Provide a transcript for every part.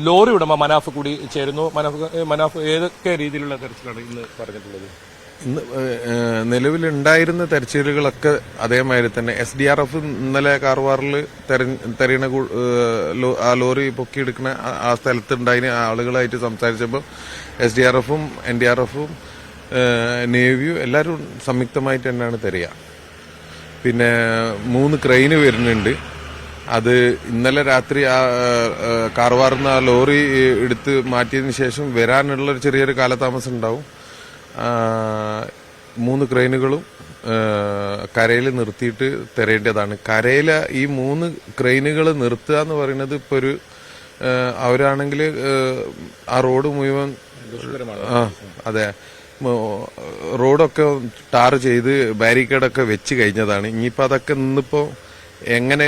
Lorry ഉടമ മനാഫ് കൂടി ചേരുന്നു. മനാഫ് മനാഫ് ഏതൊക്കെ രീതിയിലുള്ള തെരച്ചിലാണ് ഇന്ന് പറഞ്ഞിട്ടുള്ളത്? ഇന്ന് നിലവിലുണ്ടായിരുന്ന തെരച്ചിലുകളൊക്കെ അതേമാതിരി തന്നെ. എസ് ഡി ആർ എഫ് ഇന്നലെ കാർവാറിൽ തെരയണ ആ ലോറി പൊക്കിയെടുക്കുന്ന ആ- സ്ഥലത്തുണ്ടായിരുന്ന ആളുകളായിട്ട് സംസാരിച്ചപ്പോൾ എസ് ഡി ആർ എഫും എൻ ഡി ആർ എഫും നേവിയും എല്ലാവരും സംയുക്തമായിട്ട് തന്നെയാണ് തെരയുക. പിന്നെ മൂന്ന് ക്രെയിന് വരുന്നുണ്ട്. അത് ഇന്നലെ രാത്രി ആ കാർവാർന്ന് ആ ലോറി എടുത്ത് മാറ്റിയതിന് ശേഷം വരാനുള്ള ഒരു ചെറിയൊരു കാലതാമസം ഉണ്ടാവും. മൂന്ന് ക്രെയിനുകളും കരയിൽ നിർത്തിയിട്ട് തരേണ്ടതാണ് കരയിൽ ഈ മൂന്ന് ക്രെയിനുകൾ നിർത്തുക എന്ന് പറയുന്നത് ഇപ്പോൾ ഒരു അവരാണെങ്കിൽ ആ റോഡ് മുഴുവൻ ആ അതെ റോഡൊക്കെ ടാർ ചെയ്ത് ബാരിക്കേഡൊക്കെ വെച്ച് കഴിഞ്ഞതാണ്. ഇനിയിപ്പോൾ അതൊക്കെ ഇന്നിപ്പോൾ എങ്ങനെ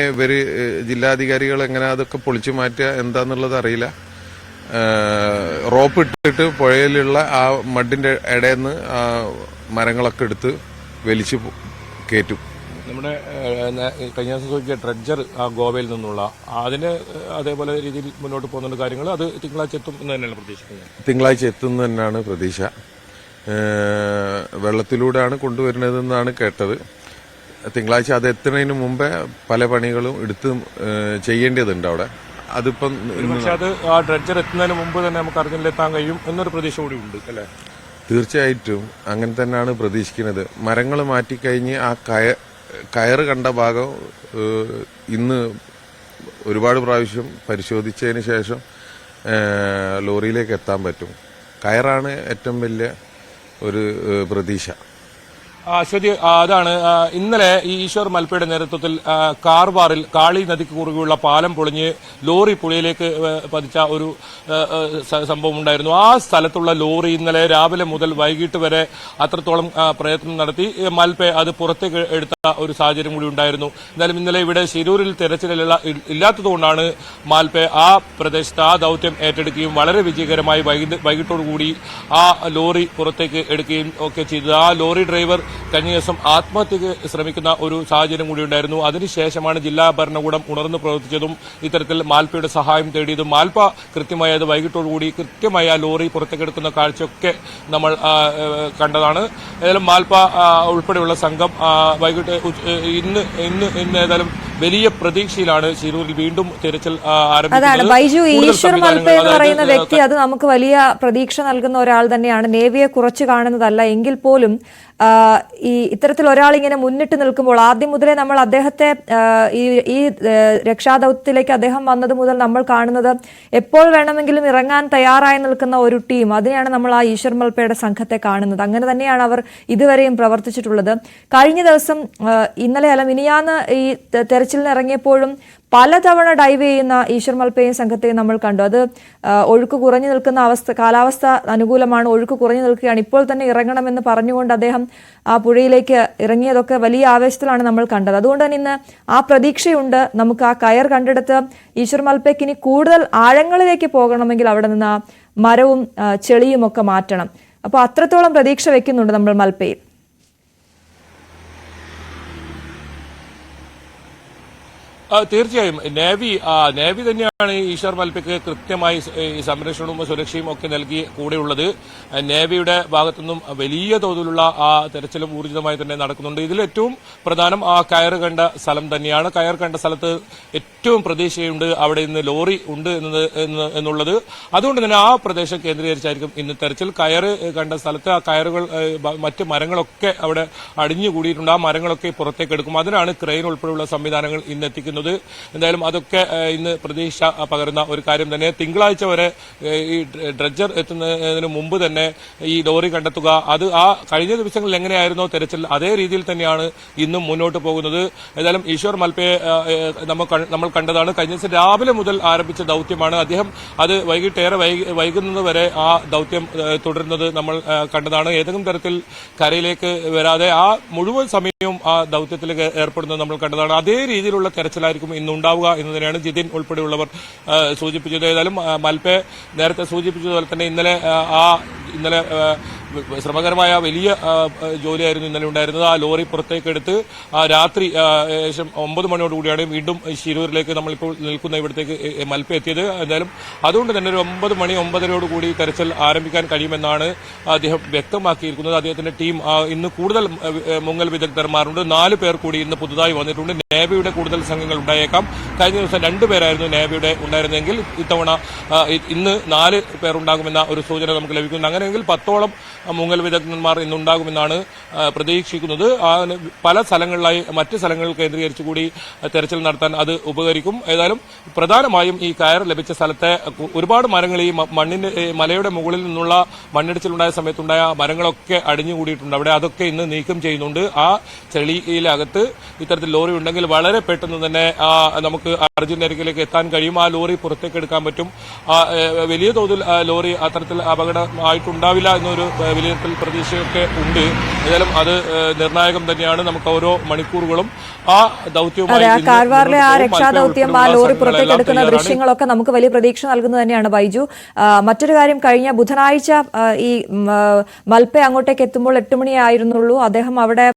ഏഹ്, ജില്ലാധികാരികൾ എങ്ങനെ അതൊക്കെ പൊളിച്ചു മാറ്റുക എന്താന്നുള്ളത് അറിയില്ല. റോപ്പ് ഇട്ടിട്ട് പുഴയിലുള്ള ആ മഡിന്റെ ഇടയിൽ നിന്ന് ആ മരങ്ങളൊക്കെ എടുത്ത് വലിച്ചു കയറ്റും. നമ്മുടെ കഴിഞ്ഞ ദിവസം ചോദിച്ച ഡ്രഡ്ജർ ആ ഗോവയിൽ നിന്നുള്ള അതിന് അതേപോലെ രീതിയിൽ മുന്നോട്ട് പോകുന്ന കാര്യങ്ങൾ അത് തിങ്കളാഴ്ച എത്തും എന്ന് തന്നെയാണ് പ്രതീക്ഷിക്കുന്നത്. തിങ്കളാഴ്ച എത്തുന്നു തന്നെയാണ് പ്രതീക്ഷ. വെള്ളത്തിലൂടെയാണ് കൊണ്ടുവരുന്നതെന്നാണ് കേട്ടത്. തിങ്കളാഴ്ച അത് എത്തുന്നതിന് മുമ്പേ പല പണികളും എടുത്ത് ചെയ്യേണ്ടതുണ്ട് അവിടെ. അതിപ്പം പക്ഷെ അത് ആ ഡ്രഡ്ജർ എത്തുന്നതിന് മുമ്പ് തന്നെ നമുക്ക് അർജന്റിലെത്താൻ കഴിയും എന്നൊരു പ്രതീക്ഷ കൂടി ഉണ്ട് അല്ലേ? തീർച്ചയായിട്ടും അങ്ങനെ തന്നെയാണ് പ്രതീക്ഷിക്കുന്നത്. മരങ്ങൾ മാറ്റിക്കഴിഞ്ഞ് ആ കയ കയറ് കണ്ട ഭാഗം ഇന്ന് ഒരുപാട് പ്രാവശ്യം പരിശോധിച്ചതിന് ശേഷം ലോറിയിലേക്ക് എത്താൻ പറ്റും. കയറാണ് ഏറ്റവും വലിയ ഒരു പ്രതീക്ഷ. അശ്വതി അതാണ് ഇന്നലെ ഈ ഈശ്വർ മൽപ്പയുടെ നേതൃത്വത്തിൽ കാർവാറിൽ കാളി നദിക്ക് കുറുകെയുള്ള പാലം പൊളിഞ്ഞ് ലോറി പുഴയിലേക്ക് പതിച്ച ഒരു സംഭവം ഉണ്ടായിരുന്നു. ആ സ്ഥലത്തുള്ള ലോറി ഇന്നലെ രാവിലെ മുതൽ വൈകിട്ട് വരെ അത്രത്തോളം പ്രയത്നം നടത്തി. മൽപ്പെ അത് പുറത്തേക്ക് എടുത്ത ഒരു സാഹചര്യം കൂടി ഉണ്ടായിരുന്നു. എന്നാലും ഇന്നലെ ഇവിടെ ശിരൂരിൽ തെരച്ചിലുള്ള ഇല്ലാത്തതുകൊണ്ടാണ് മാൽപ്പെ ആ പ്രദേശത്ത് ആ ദൌത്യം ഏറ്റെടുക്കുകയും വളരെ വിജയകരമായി വൈകിട്ട് വൈകിട്ടോടുകൂടി ആ ലോറി പുറത്തേക്ക് എടുക്കുകയും ഒക്കെ ചെയ്തത്. ആ ലോറി ഡ്രൈവർ കഴിഞ്ഞ ദിവസം ആത്മഹത്യക്ക് ശ്രമിക്കുന്ന ഒരു സാഹചര്യം കൂടി ഉണ്ടായിരുന്നു. അതിനുശേഷമാണ് ജില്ലാ ഭരണകൂടം ഉണർന്നു പ്രവർത്തിച്ചതും ഇത്തരത്തിൽ മാൽപ്പയുടെ സഹായം തേടിയതും. മാൽപ്പ കൃത്യമായി അത് വൈകിട്ടോടുകൂടി കൃത്യമായ ആ ലോറി പുറത്തേക്കെടുക്കുന്ന കാഴ്ചയൊക്കെ നമ്മൾ കണ്ടതാണ്. ഏതായാലും മാൽപ്പ ഉൾപ്പെടെയുള്ള സംഘം വൈകിട്ട് ഇന്ന് ഇന്ന് ഇന്ന് ഏതായാലും വലിയ പ്രതീക്ഷയിലാണ് ശിരൂരിൽ വീണ്ടും തിരച്ചിൽ അതാണ്. ബൈജു ഈശ്വർ മൽപ്പ എന്ന് പറയുന്ന വ്യക്തി അത് നമുക്ക് വലിയ പ്രതീക്ഷ നൽകുന്ന ഒരാൾ തന്നെയാണ്. നേവിയെ കുറച്ച് കാണുന്നതല്ല. എങ്കിൽ പോലും ഈ ഇത്തരത്തിൽ ഒരാൾ ഇങ്ങനെ മുന്നിട്ട് നിൽക്കുമ്പോൾ ആദ്യം മുതലേ നമ്മൾ അദ്ദേഹത്തെ ഈ ഈ രക്ഷാദൗത്യത്തിലേക്ക് അദ്ദേഹം വന്നത് മുതൽ നമ്മൾ കാണുന്നത് എപ്പോൾ വേണമെങ്കിലും ഇറങ്ങാൻ തയ്യാറായി നിൽക്കുന്ന ഒരു ടീം. അതിനെയാണ് നമ്മൾ ആ ഈശ്വർ മൽപ്പയുടെ സംഘത്തെ കാണുന്നത്. അങ്ങനെ തന്നെയാണ് അവർ ഇതുവരെയും പ്രവർത്തിച്ചിട്ടുള്ളത്. കഴിഞ്ഞ ദിവസം ഇന്നലെ അല്ല മിനിയാന്ന് ഈ തെരച്ചിലിന് ഇറങ്ങിയപ്പോഴും പലതവണ ഡൈവ് ചെയ്യുന്ന ഈശ്വർ മൽപ്പയും സംഘത്തെയും നമ്മൾ കണ്ടു. അത് ഒഴുക്ക് കുറഞ്ഞു നിൽക്കുന്ന അവസ്ഥ കാലാവസ്ഥ അനുകൂലമാണ്. ഒഴുക്ക് കുറഞ്ഞു നിൽക്കുകയാണ്. ഇപ്പോൾ തന്നെ ഇറങ്ങണമെന്ന് പറഞ്ഞുകൊണ്ട് അദ്ദേഹം ആ പുഴയിലേക്ക് ഇറങ്ങിയതൊക്കെ വലിയ ആവേശത്തിലാണ് നമ്മൾ കണ്ടത്. അതുകൊണ്ട് തന്നെ ഇന്ന് ആ പ്രതീക്ഷയുണ്ട്. നമുക്ക് ആ കയർ കണ്ടെടുത്ത് ഈശ്വർ മൽപ്പയ്ക്ക് ഇനി കൂടുതൽ ആഴങ്ങളിലേക്ക് പോകണമെങ്കിൽ അവിടെ നിന്ന് ആ മരവും ചെളിയും ഒക്കെ മാറ്റണം. അപ്പോൾ അത്രത്തോളം പ്രതീക്ഷ വെക്കുന്നുണ്ട് നമ്മൾ മൽപ്പയിൽ തീർച്ചയായും. നേവി നേവി തന്നെയാണ് ഈശ്വർ മൽപ്പയ്ക്ക് കൃത്യമായി സംരക്ഷണവും സുരക്ഷയും ഒക്കെ നൽകി കൂടെയുള്ളത്. നേവിയുടെ ഭാഗത്തുനിന്നും വലിയ തോതിലുള്ള ആ തെരച്ചിലും ഊർജിതമായി തന്നെ നടക്കുന്നുണ്ട്. ഇതിൽ ഏറ്റവും പ്രധാനം ആ കയർ കണ്ട സ്ഥലം തന്നെയാണ്. കയർ കണ്ട സ്ഥലത്ത് ഏറ്റവും പ്രതീക്ഷയുണ്ട്. അവിടെ ഇന്ന് ലോറി ഉണ്ട് എന്നുള്ളത്. അതുകൊണ്ട് തന്നെ ആ പ്രദേശം കേന്ദ്രീകരിച്ചായിരിക്കും ഇന്ന് തെരച്ചിൽ. കയർ കണ്ട സ്ഥലത്ത് ആ കയറുകൾ മറ്റ് മരങ്ങളൊക്കെ അവിടെ അടിഞ്ഞുകൂടിയിട്ടുണ്ട്. ആ മരങ്ങളൊക്കെ പുറത്തേക്ക് എടുക്കും അതിനാണ് ക്രെയിൻ ഉൾപ്പെടെയുള്ള സംവിധാനങ്ങൾ ഇന്ന് എത്തിക്കുന്നത് എന്തായാലും അതൊക്കെ ഇന്ന് പ്രതീക്ഷ പകരുന്ന ഒരു കാര്യം തന്നെ. തിങ്കളാഴ്ച വരെ ഈ ഡ്രഡ്ജർ എത്തുന്നതിന് മുമ്പ് തന്നെ ഈ ലോറി കണ്ടെത്തുക. അത് ആ കഴിഞ്ഞ ദിവസങ്ങളിൽ എങ്ങനെയായിരുന്നോ തെരച്ചിൽ അതേ രീതിയിൽ തന്നെയാണ് ഇന്നും മുന്നോട്ട് പോകുന്നത്. ഏതായാലും ഈശ്വർ മൽപ്പയെ നമ്മൾ കണ്ടതാണ്. കഴിഞ്ഞ ദിവസം രാവിലെ മുതൽ ആരംഭിച്ച ദൌത്യമാണ്. അദ്ദേഹം അത് വൈകിട്ടേറെ വൈകി- വൈകുന്നത് വരെ ആ ദൌത്യം തുടരുന്നത് നമ്മൾ കണ്ടതാണ്. ഏതെങ്കിലും തരത്തിൽ കരയിലേക്ക് വരാതെ ആ മുഴുവൻ സമയവും ആ ദൌത്യത്തിലേക്ക് ഏർപ്പെടുന്നത് നമ്മൾ കണ്ടതാണ്. അതേ രീതിയിലുള്ള തെരച്ചിലായിരിക്കും ഇന്ന് ഉണ്ടാവുക എന്ന് തന്നെയാണ് ജിതിൻ ഉൾപ്പെടെയുള്ളവർ സൂചിപ്പിച്ചത്. ഏതായാലും മൽപ്പെ നേരത്തെ സൂചിപ്പിച്ചതുപോലെ തന്നെ ഇന്നലെ ആ, ഇന്നലെ ശ്രമകരമായ വലിയ ജോലിയായിരുന്നു ഇന്നലെ ഉണ്ടായിരുന്നത്. ആ ലോറി പുറത്തേക്ക് എടുത്ത് ആ രാത്രി ഏകദേശം ഒമ്പത് മണിയോടുകൂടിയാണ് വീണ്ടും ശിരൂരിലേക്ക് നമ്മളിപ്പോൾ നിൽക്കുന്ന ഇവിടത്തേക്ക് മൽപ്പ എത്തിയത്. എന്തായാലും അതുകൊണ്ട് തന്നെ ഒരു ഒമ്പത് മണി ഒമ്പതരയോടുകൂടി തെരച്ചിൽ ആരംഭിക്കാൻ കഴിയുമെന്നാണ് അദ്ദേഹം വ്യക്തമാക്കിയിരിക്കുന്നത്. അദ്ദേഹത്തിന്റെ ടീം ഇന്ന് കൂടുതൽ മുങ്ങൽ വിദഗ്ധന്മാരുണ്ട്. നാല് പേർ കൂടി ഇന്ന് പുതുതായി വന്നിട്ടുണ്ട്. നേവിയുടെ കൂടുതൽ സംഘങ്ങൾ ഉണ്ടായേക്കാം. കഴിഞ്ഞ ദിവസം രണ്ടുപേരായിരുന്നു നേവിയുടെ ഉണ്ടായിരുന്നെങ്കിൽ ഇത്തവണ ഇന്ന് നാല് പേർ ഉണ്ടാകുമെന്ന ഒരു സൂചന നമുക്ക് ലഭിക്കുന്നു. അങ്ങനെയെങ്കിൽ പത്തോളം മുങ്ങൽ വിദഗ്ധന്മാർ ഇന്നുണ്ടാകുമെന്നാണ് പ്രതീക്ഷിക്കുന്നത്. പല സ്ഥലങ്ങളിലായി മറ്റ് സ്ഥലങ്ങൾ കേന്ദ്രീകരിച്ചുകൂടി തെരച്ചിൽ നടത്താൻ അത് ഉപകരിക്കും. ഏതായാലും പ്രധാനമായും ഈ കയർ ലഭിച്ച സ്ഥലത്തെ ഒരുപാട് മരങ്ങൾ ഈ മണ്ണിന്റെ മലയുടെ മുകളിൽ നിന്നുള്ള മണ്ണിടിച്ചിലുണ്ടായ സമയത്തുണ്ടായ മരങ്ങളൊക്കെ അടിഞ്ഞുകൂടിയിട്ടുണ്ട്. അവിടെ അതൊക്കെ ഇന്ന് നീക്കം ചെയ്യുന്നുണ്ട്. ആ ചെളിയിലകത്ത് ഇത്തരത്തിൽ ലോറി ഉണ്ടെങ്കിൽ വളരെ പെട്ടെന്ന് തന്നെ നമുക്ക് അർജുൻ എത്താൻ കഴിയും. ആ ലോറി പുറത്തേക്ക് എടുക്കാൻ പറ്റും. വലിയ തോതിൽ ലോറി അത്തരത്തിൽ അപകടമായിട്ടുണ്ടാവില്ല എന്നൊരു വിലയിരുത്തൽ പ്രതീക്ഷയൊക്കെ ഉണ്ട്. ഏതായാലും അത് നിർണായകം തന്നെയാണ്. നമുക്ക് ഓരോ മണിക്കൂറുകളും ആ ദൗത്യവുമായി കാർവാറിലെ ആ. രക്ഷാദൌത്യം ആ ലോറി പുറത്തേക്ക് എടുക്കുന്ന ദൃശ്യങ്ങളൊക്കെ നമുക്ക് വലിയ പ്രതീക്ഷ നൽകുന്നത് തന്നെയാണ് ബൈജു. മറ്റൊരു കാര്യം കഴിഞ്ഞ ബുധനാഴ്ച ഈ മൽപ്പ അങ്ങോട്ടേക്ക് എത്തുമ്പോൾ എട്ട് മണിയായിരുന്നുള്ളൂ. അദ്ദേഹം അവിടെ